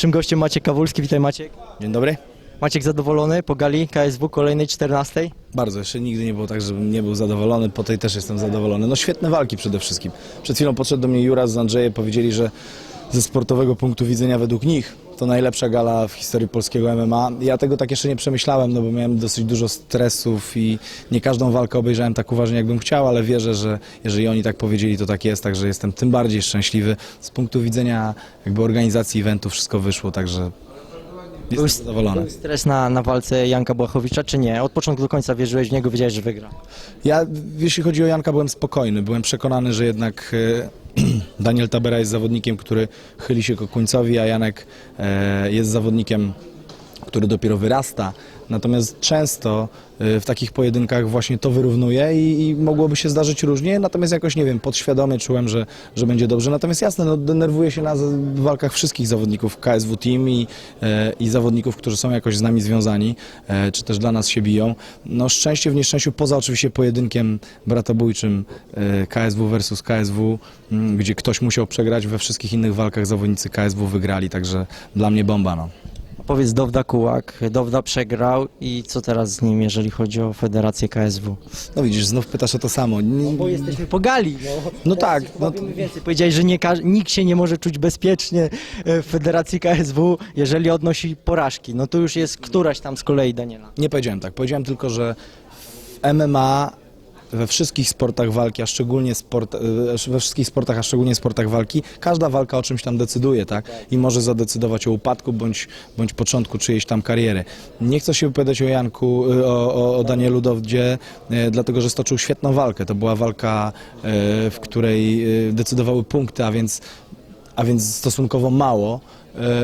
Naszym gościem Maciek Kawulski, witaj Maciek. Dzień dobry. Maciek zadowolony po gali KSW kolejnej 14. Bardzo, jeszcze nigdy nie było tak, żebym nie był zadowolony, po tej też jestem zadowolony. No świetne walki przede wszystkim. Przed chwilą podszedł do mnie Juras z Andrzejem, powiedzieli, że ze sportowego punktu widzenia według nich to najlepsza gala w historii polskiego MMA. Ja tego tak jeszcze nie przemyślałem, no bo miałem dosyć dużo stresów i nie każdą walkę obejrzałem tak uważnie, jakbym chciał, ale wierzę, że jeżeli oni tak powiedzieli, to tak jest, także jestem tym bardziej szczęśliwy. Z punktu widzenia jakby organizacji eventu wszystko wyszło, także jestem Był- zadowolony. Był stres na, na walce Janka Błachowicza, czy nie? Od początku do końca wierzyłeś w niego, wiedziałeś, że wygra. Ja, jeśli chodzi o Janka, byłem spokojny. Byłem przekonany, że jednak e, Daniel Tabera jest zawodnikiem, który chyli się ku końcowi, a Janek e, jest zawodnikiem, który dopiero wyrasta. Natomiast często e, w takich pojedynkach właśnie to wyrównuje i, i mogłoby się zdarzyć różnie, natomiast jakoś, nie wiem, podświadomie czułem, że, że będzie dobrze. Natomiast jasne, no, denerwuję się na walkach wszystkich zawodników KSW Team i, e, i zawodników, którzy są jakoś z nami związani, e, czy też dla nas się biją. No szczęście w nieszczęściu, poza oczywiście pojedynkiem bratobójczym e, KSW versus KSW, gdzie ktoś musiał przegrać, we wszystkich innych walkach zawodnicy KSW wygrali, także dla mnie bomba, no. Powiedz Dowda Kułak, Dowda przegrał i co teraz z nim, jeżeli chodzi o Federację KSW? No widzisz, znów pytasz o to samo. Nie- Bo jesteśmy po gali. No, No tak, no, więcej. Powiedziałeś, że nie, każ- nikt się nie może czuć bezpiecznie e, w Federacji KSW, jeżeli odnosi porażki. No to już jest któraś tam z kolei Daniela. Nie powiedziałem tak. Powiedziałem tylko, że w MMA we wszystkich sportach walki, a szczególnie sport, e, we wszystkich sportach, a szczególnie sportach walki, każda walka o czymś tam decyduje, tak? I może zadecydować o upadku bądź, bądź początku czyjejś tam kariery. Nie chcę się wypowiadać o Janku, e, o, o, o Danielu Dowdzie, e, dlatego że stoczył świetną walkę. To była walka, w której decydowały punkty, a więc a więc stosunkowo mało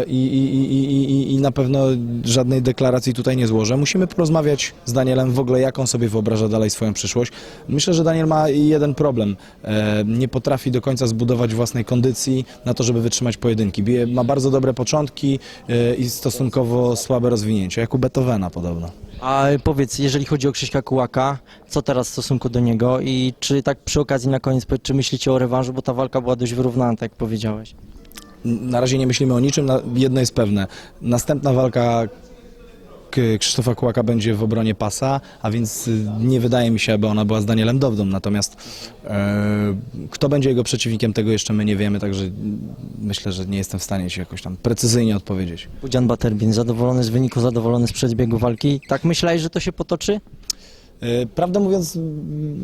i, i, i, i, na pewno żadnej deklaracji tutaj nie złożę. Musimy porozmawiać z Danielem w ogóle, jak on sobie wyobraża dalej swoją przyszłość. Myślę, że Daniel ma jeden problem. E, Nie potrafi do końca zbudować własnej kondycji na to, żeby wytrzymać pojedynki. Bije- Ma bardzo dobre początki e, i stosunkowo słabe rozwinięcie, jak u Beethovena podobno. A powiedz, jeżeli chodzi o Krzyśka Kułaka, co teraz w stosunku do niego i czy tak przy okazji na koniec, czy myślicie o rewanżu, bo ta walka była dość wyrównana, tak jak powiedziałeś. Na razie nie myślimy o niczym, jedno jest pewne. Następna walka Krzysztofa Kłaka będzie w obronie pasa, a więc y, nie wydaje mi się, aby ona była z Danielem Dowdą. Natomiast e, kto będzie jego przeciwnikiem, tego jeszcze my nie wiemy, także mm, myślę, że nie jestem w stanie ci jakoś tam precyzyjnie odpowiedzieć. Pudzian Baterbin, zadowolony z wyniku, zadowolony z przebiegu walki. Tak myślałeś, że to się potoczy? E, Prawdę mówiąc,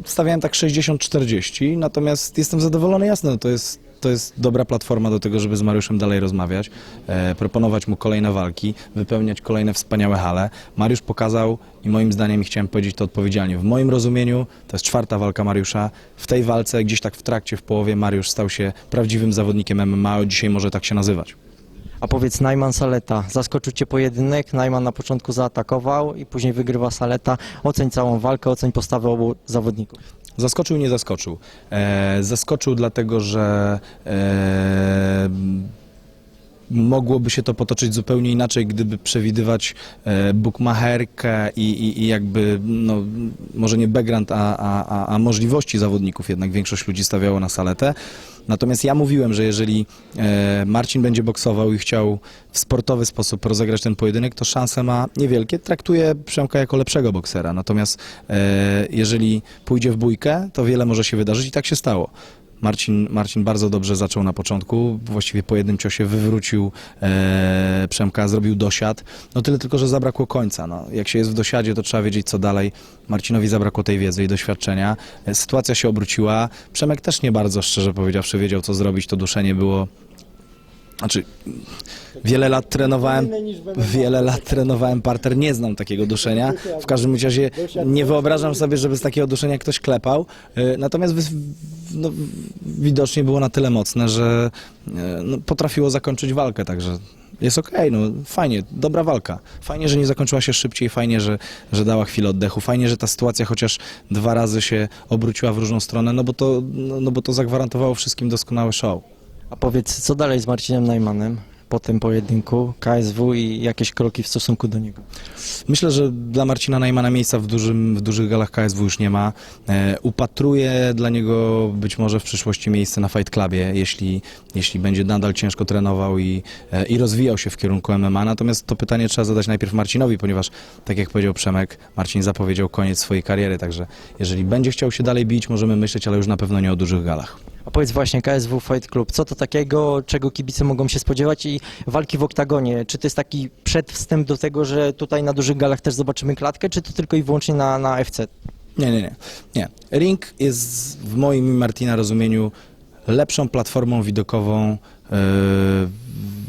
stawiałem tak 60-40, natomiast jestem zadowolony, jasne, no to jest, to jest dobra platforma do tego, żeby z Mariuszem dalej rozmawiać, e, proponować mu kolejne walki, wypełniać kolejne wspaniałe hale. Mariusz pokazał i moim zdaniem, i chciałem powiedzieć to odpowiedzialnie, w moim rozumieniu to jest czwarta walka Mariusza. W tej walce, gdzieś tak w trakcie, w połowie, Mariusz stał się prawdziwym zawodnikiem MMA, dzisiaj może tak się nazywać. A powiedz, Najman Saleta, zaskoczył Cię pojedynek, Najman na początku zaatakował i później wygrywa Saleta. Oceń całą walkę, oceń postawę obu zawodników. Zaskoczył, nie zaskoczył. E, zaskoczył dlatego, że e, mogłoby się to potoczyć zupełnie inaczej, gdyby przewidywać e, bukmacherkę i, i, i jakby, no, może nie background, a, a, a, a możliwości zawodników, jednak większość ludzi stawiało na saletę. Natomiast ja mówiłem, że jeżeli e, Marcin będzie boksował i chciał w sportowy sposób rozegrać ten pojedynek, to szanse ma niewielkie. Traktuję Przemka jako lepszego boksera. Natomiast e, jeżeli pójdzie w bójkę, to wiele może się wydarzyć i tak się stało. Marcin, Marcin bardzo dobrze zaczął na początku, właściwie po jednym ciosie wywrócił e, Przemka, zrobił dosiad. No tyle tylko, że zabrakło końca. No, jak się jest w dosiadzie, to trzeba wiedzieć co dalej. Marcinowi zabrakło tej wiedzy i doświadczenia. E, sytuacja się obróciła. Przemek też nie bardzo, szczerze powiedziawszy, wiedział co zrobić. To duszenie było znaczy, wiele lat trenowałem, wiele lat trenowałem parter, nie znam takiego duszenia. W każdym razie nie wyobrażam sobie, żeby z takiego duszenia ktoś klepał. E, Natomiast no, widocznie było na tyle mocne, że e, no, potrafiło zakończyć walkę, także jest okej, no fajnie, dobra walka. Fajnie, że nie zakończyła się szybciej, fajnie, że, że dała chwilę oddechu, fajnie, że ta sytuacja chociaż dwa razy się obróciła w różną stronę, no bo to, no, no bo to zagwarantowało wszystkim doskonały show. A powiedz, co dalej z Marcinem Najmanem? po tym pojedynku KSW i jakieś kroki w stosunku do niego? Myślę, że dla Marcina Najmana miejsca w, dużym, w dużych galach KSW już nie ma. E, upatruję dla niego być może w przyszłości miejsce na Fight Clubie, jeśli, jeśli będzie nadal ciężko trenował i, e, i rozwijał się w kierunku MMA. Natomiast to pytanie trzeba zadać najpierw Marcinowi, ponieważ tak jak powiedział Przemek, Marcin zapowiedział koniec swojej kariery, także jeżeli będzie chciał się dalej bić, możemy myśleć, ale już na pewno nie o dużych galach. Powiedz właśnie KSW Fight Club, co to takiego, czego kibice mogą się spodziewać i walki w oktagonie? Czy to jest taki przedwstęp do tego, że tutaj na dużych galach też zobaczymy klatkę, czy to tylko i wyłącznie na, na FC? Nie, nie, nie. nie. Ring jest w moim i Martina rozumieniu lepszą platformą widokową, yy,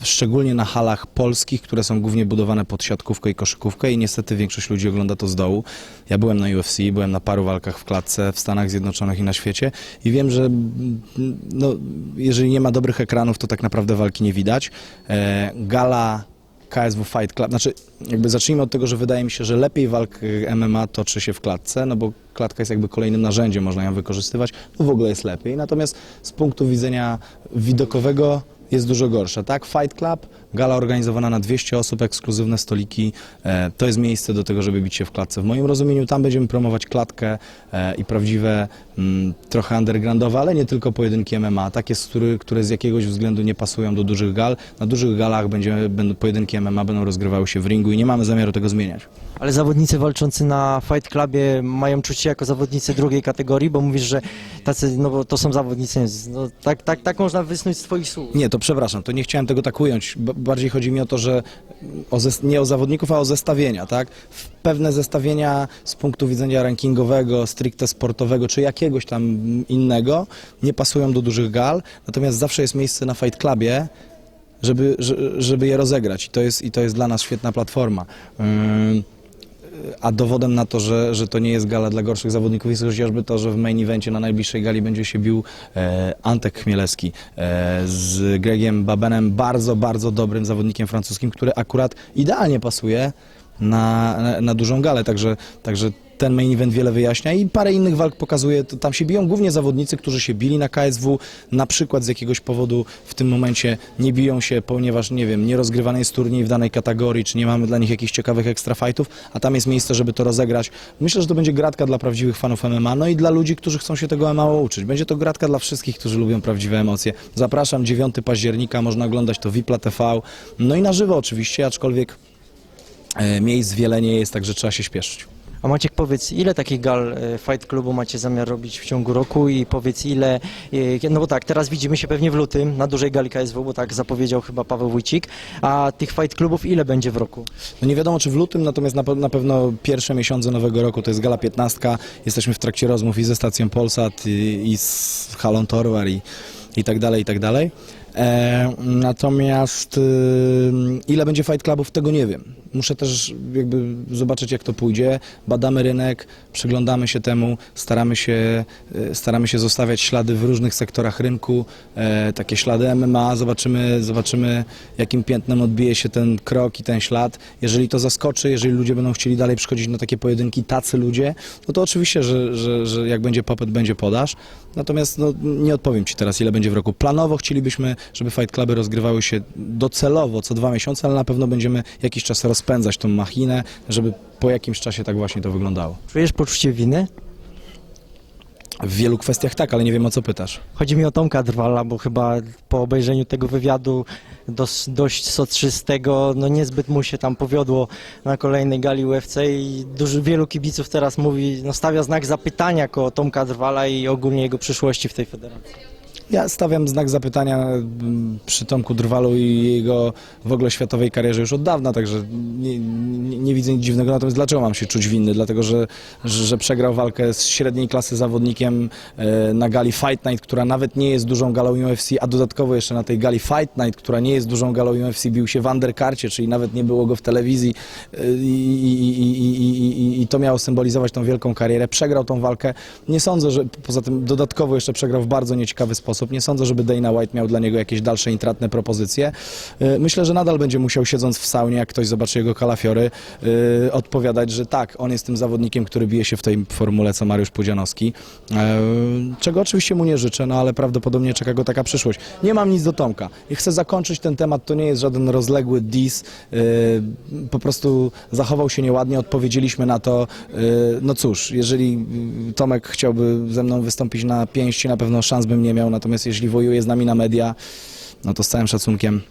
szczególnie na halach polskich, które są głównie budowane pod siatkówkę i koszykówkę i niestety większość ludzi ogląda to z dołu. Ja byłem na UFC, byłem na paru walkach w klatce w Stanach Zjednoczonych i na świecie i wiem, że no, jeżeli nie ma dobrych ekranów, to tak naprawdę walki nie widać. E, gala KSW Fight Club. Znaczy, jakby zacznijmy od tego, że wydaje mi się, że lepiej walk MMA toczy się w klatce, no bo klatka jest jakby kolejnym narzędziem, można ją wykorzystywać, no w ogóle jest lepiej. Natomiast z punktu widzenia widokowego jest dużo gorsza, tak? Fight Club, gala organizowana na 200 osób, ekskluzywne stoliki, e, to jest miejsce do tego, żeby bić się w klatce. W moim rozumieniu tam będziemy promować klatkę e, i prawdziwe, mm, trochę undergroundowe, ale nie tylko pojedynki MMA, takie, z który, które z jakiegoś względu nie pasują do dużych gal. Na dużych galach będzie, będą, pojedynki MMA będą rozgrywały się w ringu i nie mamy zamiaru tego zmieniać. Ale zawodnicy walczący na Fight Clubie mają czuć się jako zawodnicy drugiej kategorii, bo mówisz, że tacy, no bo to są zawodnicy, no, tak, tak, tak można wysnuć z twoich słów. Nie, to przepraszam, to nie chciałem tego tak ująć. Bardziej chodzi mi o to, że o nie o zawodników, a o zestawienia, tak? W pewne zestawienia z punktu widzenia rankingowego, stricte sportowego, czy jakiegoś tam innego, nie pasują do dużych gal, natomiast zawsze jest miejsce na Fight Clubie, żeby, że- żeby je rozegrać i to jest, i to jest dla nas świetna platforma. A dowodem na to, że, że to nie jest gala dla gorszych zawodników jest chociażby to, że w main evencie na najbliższej gali będzie się bił e, Antek Chmielewski e, z Gregiem Babenem, bardzo, bardzo dobrym zawodnikiem francuskim, który akurat idealnie pasuje na, na, na dużą galę, także, także ten main event wiele wyjaśnia i parę innych walk pokazuje, to tam się biją głównie zawodnicy, którzy się bili na KSW, na przykład z jakiegoś powodu w tym momencie nie biją się, ponieważ, nie wiem, nie rozgrywany jest turniej w danej kategorii, czy nie mamy dla nich jakichś ciekawych ekstra fightów, a tam jest miejsce, żeby to rozegrać. Myślę, że to będzie gratka dla prawdziwych fanów MMA, no i dla ludzi, którzy chcą się tego MMA uczyć. Będzie to gratka dla wszystkich, którzy lubią prawdziwe emocje. Zapraszam, 9 października, można oglądać to Wipla TV, no i na żywo oczywiście, aczkolwiek e, miejsc wiele nie jest, także trzeba się śpieszyć. A Maciek, powiedz, ile takich gal e, Fight Clubu macie zamiar robić w ciągu roku i powiedz ile, e, no bo tak, teraz widzimy się pewnie w lutym na dużej gali KSW, bo tak zapowiedział chyba Paweł Wójcik, a tych Fight Clubów ile będzie w roku? No nie wiadomo czy w lutym, natomiast na, na pewno pierwsze miesiące nowego roku to jest gala 15. Jesteśmy w trakcie rozmów i ze stacją Polsat i, i z halą Torwar i, i tak dalej, i tak dalej. E, natomiast y, ile będzie Fight Clubów, tego nie wiem. Muszę też jakby zobaczyć jak to pójdzie. Badamy rynek, przyglądamy się temu, staramy się, y, staramy się zostawiać ślady w różnych sektorach rynku, e, takie ślady MMA, zobaczymy, zobaczymy jakim piętnem odbije się ten krok i ten ślad. Jeżeli to zaskoczy, jeżeli ludzie będą chcieli dalej przychodzić na takie pojedynki, tacy ludzie, no to oczywiście, że, że, że jak będzie popyt, będzie podaż. Natomiast no, nie odpowiem Ci teraz, ile będzie w roku. Planowo chcielibyśmy, żeby Fight Cluby rozgrywały się docelowo co dwa miesiące, ale na pewno będziemy jakiś czas rozpędzać tą machinę, żeby po jakimś czasie tak właśnie to wyglądało. Czujesz poczucie winy? W wielu kwestiach tak, ale nie wiem o co pytasz. Chodzi mi o Tomka Drwala, bo chyba po obejrzeniu tego wywiadu dos, dość soczystego, no niezbyt mu się tam powiodło na kolejnej gali UFC i dużo, wielu kibiców teraz mówi, no stawia znak zapytania koło Tomka Drwala i ogólnie jego przyszłości w tej federacji. Ja stawiam znak zapytania mm, przy Tomku Drwalu i jego w ogóle światowej karierze już od dawna, także nie, nie, nie widzę nic dziwnego. Natomiast dlaczego mam się czuć winny? Dlatego, że, że, przegrał walkę z średniej klasy zawodnikiem e, na gali Fight Night, która nawet nie jest dużą galą UFC, a dodatkowo jeszcze na tej gali Fight Night, która nie jest dużą galą UFC, bił się w underkarcie, czyli nawet nie było go w telewizji e, i, i, i, i, i to miało symbolizować tą wielką karierę. Przegrał tą walkę. Nie sądzę, że poza tym dodatkowo jeszcze przegrał w bardzo nieciekawy sposób. Sposób. Nie sądzę, żeby Dana White miał dla niego jakieś dalsze intratne propozycje. Y, Myślę, że nadal będzie musiał siedząc w saunie, jak ktoś zobaczy jego kalafiory, y, odpowiadać, że tak, on jest tym zawodnikiem, który bije się w tej formule, co Mariusz Pudzianowski. E, Czego oczywiście mu nie życzę, no ale prawdopodobnie czeka go taka przyszłość. Nie mam nic do Tomka. I chcę zakończyć ten temat, to nie jest żaden rozległy dis. y, Po prostu zachował się nieładnie, odpowiedzieliśmy na to. Y, No cóż, jeżeli y, Tomek chciałby ze mną wystąpić na pięści, na pewno szans bym nie miał, natomiast jeśli wojuje z nami na media, no to z całym szacunkiem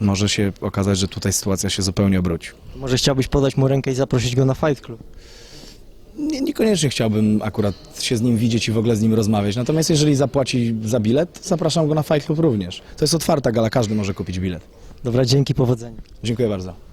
może się okazać, że tutaj sytuacja się zupełnie obróci. Może chciałbyś podać mu rękę i zaprosić go na Fight Club? Nie, niekoniecznie chciałbym akurat się z nim widzieć i w ogóle z nim rozmawiać. Natomiast jeżeli zapłaci za bilet, zapraszam go na Fight Club również. To jest otwarta gala, każdy może kupić bilet. Dobra, dzięki, powodzenia. Dziękuję bardzo.